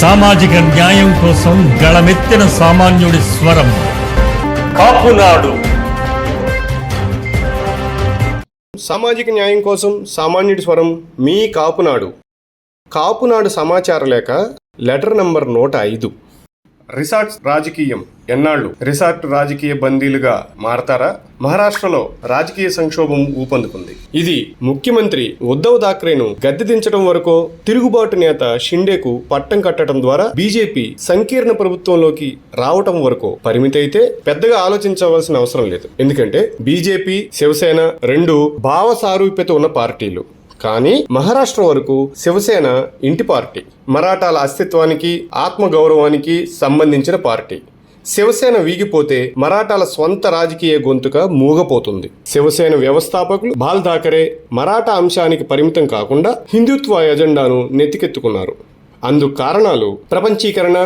సామాజిక న్యాయం కోసం గళమెత్తిన సామాన్యుడి స్వరం. కాపునాడు సామాజిక న్యాయం కోసం సామాన్యుడి స్వరం మీ కాపునాడు కాపునాడు సమాచార లేఖ లెటర్ నంబర్ నూట ఐదు. రిసార్ట్స్ రాజకీయం ఎన్నాళ్ళు? రిసార్ట్ రాజకీయ బందీలుగా మారతారా? మహారాష్ట్రలో రాజకీయ సంక్షోభం ఊపందుకుంది. ఇది ముఖ్యమంత్రి ఉద్ధవ్ థాక్రేను గద్దెదించడం వరకు తిరుగుబాటు నేత షిండేకు పట్టం కట్టడం ద్వారా బీజేపీ సంకీర్ణ ప్రభుత్వంలోకి రావటం వరకు పరిమితైతే అయితే పెద్దగా ఆలోచించవలసిన అవసరం లేదు. ఎందుకంటే బీజేపీ శివసేన రెండు భావ సారూప్యత ఉన్న పార్టీలు. కానీ మహారాష్ట్ర వరకు శివసేన ఇంటి పార్టీ మరాఠాల అస్తిత్వానికి ఆత్మగౌరవానికి సంబంధించిన పార్టీ. శివసేన వీగిపోతే మరాఠాల స్వంత రాజకీయ గొంతుక మూగపోతుంది. శివసేన వ్యవస్థాపకులు బాల్ ఠాకరే మరాఠా అంశానికి పరిమితం కాకుండా హిందుత్వ ఎజెండాను నెత్తికెత్తుకున్నారు. అందుకు కారణాలు ప్రపంచీకరణ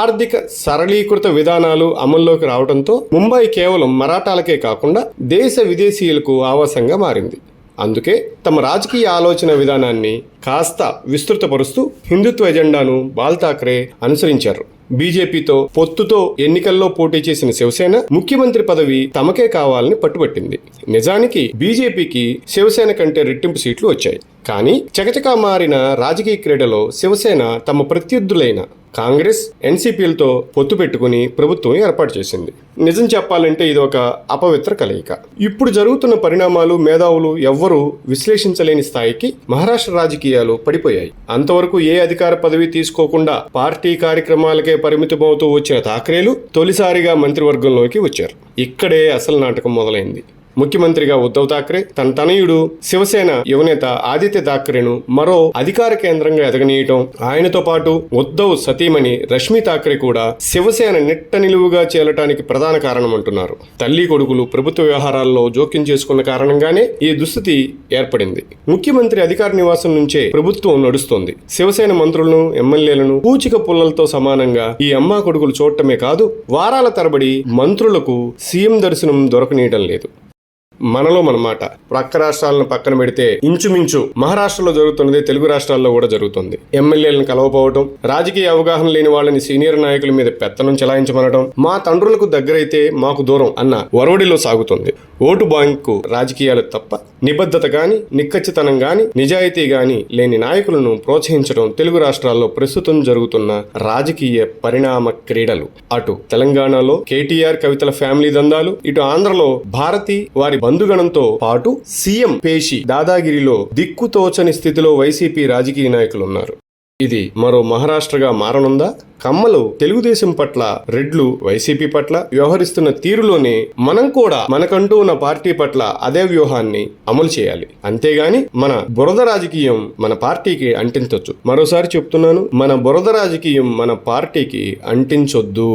ఆర్థిక సరళీకృత విధానాలు అమల్లోకి రావడంతో ముంబై కేవలం మరాఠాలకే కాకుండా దేశ విదేశీయులకు ఆవాసంగా మారింది. అందుకే తమ రాజకీయ ఆలోచన విధానాన్ని కాస్త విస్తృతపరుస్తూ హిందుత్వ ఎజెండాను బాల్ ఠాక్రే అనుసరించారు. బీజేపీతో పొత్తుతో ఎన్నికల్లో పోటీ చేసిన శివసేన ముఖ్యమంత్రి పదవి తమకే కావాలని పట్టుబట్టింది. నిజానికి బీజేపీకి శివసేన కంటే రెట్టింపు సీట్లు వచ్చాయి. కానీ చకచకా మారిన రాజకీయ క్రీడలో శివసేన తమ ప్రత్యర్థులైన కాంగ్రెస్ ఎన్సీపీలతో పొత్తు పెట్టుకుని ప్రభుత్వం ఏర్పాటు చేసింది. నిజం చెప్పాలంటే ఇది ఒక అపవిత్ర కలయిక. ఇప్పుడు జరుగుతున్న పరిణామాలు మేధావులు ఎవ్వరూ విశ్లేషించలేని స్థాయికి మహారాష్ట్ర రాజకీయాలు పడిపోయాయి. అంతవరకు ఏ అధికార పదవి తీసుకోకుండా పార్టీ కార్యక్రమాలకే పరిమితమవుతూ వచ్చిన థాక్రేలు తొలిసారిగా మంత్రివర్గంలోకి వచ్చారు. ఇక్కడే అసలు నాటకం మొదలైంది. ముఖ్యమంత్రిగా ఉద్ధవ్ థాక్రే తన తనయుడు శివసేన యువనేత ఆదిత్య థాక్రేను మరో అధికార కేంద్రంగా ఎదగనీయటం ఆయనతో పాటు ఉద్ధవ్ సతీమణి రష్మి థాక్రే కూడా శివసేన నిట్ట నిలువుగా చేరటానికి ప్రధాన కారణం అంటున్నారు తల్లి కొడుకులు ప్రభుత్వ వ్యవహారాల్లో జోక్యం చేసుకున్న కారణంగానే ఈ దుస్థితి ఏర్పడింది. ముఖ్యమంత్రి అధికార నివాసం నుంచే ప్రభుత్వం నడుస్తోంది. శివసేన మంత్రులను ఎమ్మెల్యేలను పూచిక పుల్లలతో సమానంగా ఈ అమ్మా కొడుకులు చూడటమే కాదు వారాల తరబడి మంత్రులకు సీఎం దర్శనం దొరకనీయడం లేదు. మనలో మనమాట ప్రక్క రాష్ట్రాలను పక్కన పెడితే ఇంచుమించు మహారాష్ట్రలో జరుగుతున్నది తెలుగు రాష్ట్రాల్లో కూడా జరుగుతుంది. ఎమ్మెల్యేలను కలవపోవటం రాజకీయ అవగాహన లేని వాళ్ళని సీనియర్ నాయకుల మీద పెత్తనం చెలాయించమనడం మా తండ్రులకు దగ్గరైతే మాకు దూరం అన్న వరవడిలో సాగుతుంది. ఓటు బ్యాంకు రాజకీయాలు తప్ప నిబద్ధత గాని నిక్కచ్చితనం గాని నిజాయితీ గాని లేని నాయకులను ప్రోత్సహించడం తెలుగు రాష్ట్రాల్లో ప్రస్తుతం జరుగుతున్న రాజకీయ పరిణామ క్రీడలు. అటు తెలంగాణలో కేటీఆర్ కవితల ఫ్యామిలీ దందాలు ఇటు ఆంధ్రలో భారతి వారి బంధుగణంతో పాటు సీఎం పేషి దాదాగిరిలో దిక్కుతోచని స్థితిలో వైసీపీ రాజకీయ నాయకులు ఉన్నారు. ఇది మరో మహారాష్ట్రగా మారనుందా? కమ్మలు తెలుగుదేశం పట్ల రెడ్లు వైసీపీ పట్ల వ్యవహరిస్తున్న తీరులోనే మనం కూడా మనకంటూ ఉన్న పార్టీ పట్ల అదే వ్యూహాన్ని అమలు చేయాలి. అంతేగాని మన బురద రాజకీయం మన పార్టీకి అంటించొచ్చు. మరోసారి చెప్తున్నాను మన బురద రాజకీయం మన పార్టీకి అంటించొద్దు.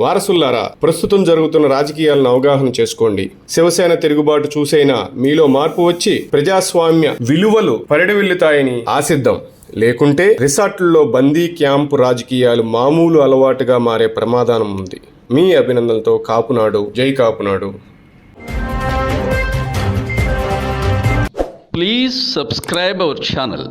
వారసుల్లారా ప్రస్తుతం జరుగుతున్న రాజకీయాలను అవగాహన చేసుకోండి. శివసేన తిరుగుబాటు చూసైనా మీలో మార్పు వచ్చి ప్రజాస్వామ్య విలువలు పరిడవిల్లుతాయని ఆశిద్దాం. లేకుంటే రిసార్ట్లలో బందీ క్యాంపు రాజకీయాలు మామూలు అలవాటుగా మారే ప్రమాదం ఉంది. మీ అభినందనలతో కాపునాడు జై Kapunadu. Please subscribe our channel